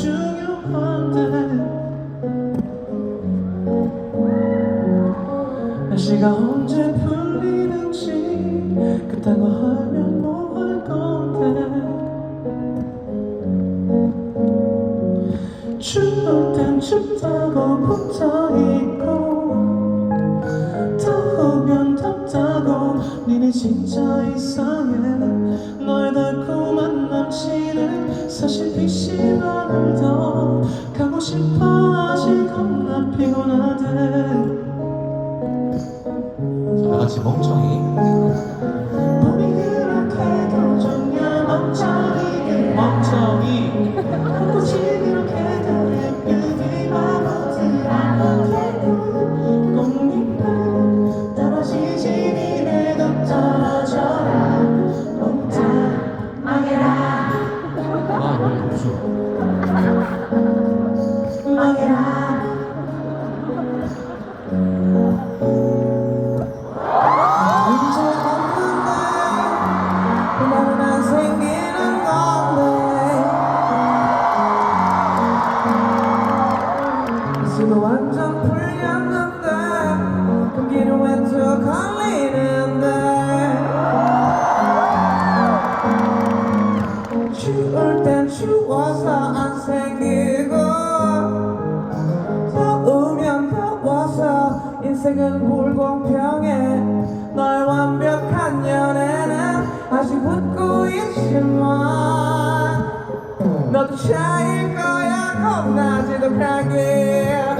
중요한데 날씨가 언제 풀리는지 그딴 거 하면 뭐 할 건데? 추울 땐 춥다고 붙어있고 더우면 덥다고. 니네 진짜 이상해. 너의 달콤한 다 같이 멍청이. 추울 땐 추워서 안 생기고 더우면 더워서 인생은 불공평해. 널 완벽한 연애는 아직 웃고 있지만 너도 차일 거야 겁나지도 않게.